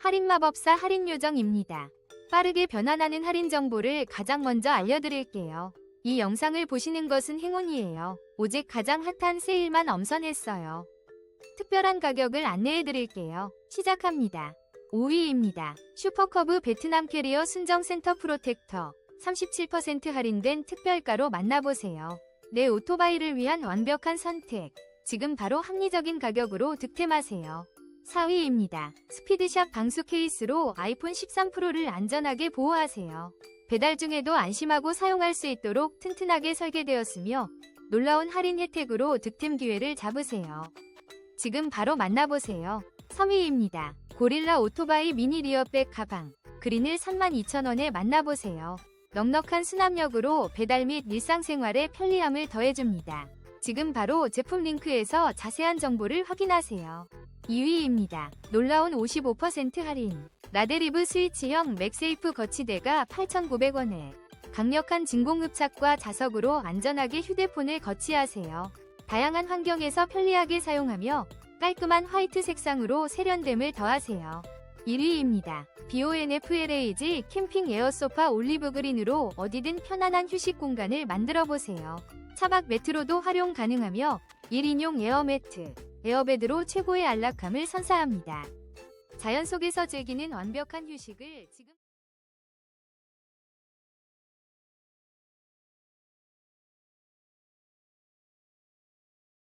할인 마법사 할인 요정입니다. 빠르게 변환하는 할인 정보를 가장 먼저 알려드릴게요. 이 영상을 보시는 것은 행운이에요. 오직 가장 핫한 세일만 엄선했어요. 특별한 가격을 안내해드릴게요. 시작합니다. 5위입니다. 슈퍼커브 베트남 캐리어 순정센터 프로텍터 37% 할인된 특별가로 만나보세요. 내 오토바이를 위한 완벽한 선택. 지금 바로 합리적인 가격으로 득템하세요. 4위입니다. 스피드샵 방수 케이스로 아이폰 13 프로를 안전하게 보호하세요. 배달 중에도 안심하고 사용할 수 있도록 튼튼하게 설계되었으며 놀라운 할인 혜택으로 득템 기회를 잡으세요. 지금 바로 만나보세요. 3위입니다. 고릴라 오토바이 미니 리어백 가방 그린을 32,000원에 만나보세요. 넉넉한 수납력으로 배달 및 일상생활에 편리함을 더해줍니다. 지금 바로 제품 링크에서 자세한 정보를 확인하세요. 2위입니다. 놀라운 55% 할인. 라데리브 스위치형 맥세이프 거치대가 8,900원에 강력한 진공흡착과 자석으로 안전하게 휴대폰을 거치하세요. 다양한 환경에서 편리하게 사용하며 깔끔한 화이트 색상으로 세련됨을 더하세요. 1위입니다. BONFLAG 캠핑 에어소파 올리브 그린으로 어디든 편안한 휴식 공간을 만들어 보세요. 차박 매트로도 활용 가능하며 1인용 에어매트, 에어베드로 최고의 안락함을 선사합니다. 자연 속에서 즐기는 완벽한 휴식을 지금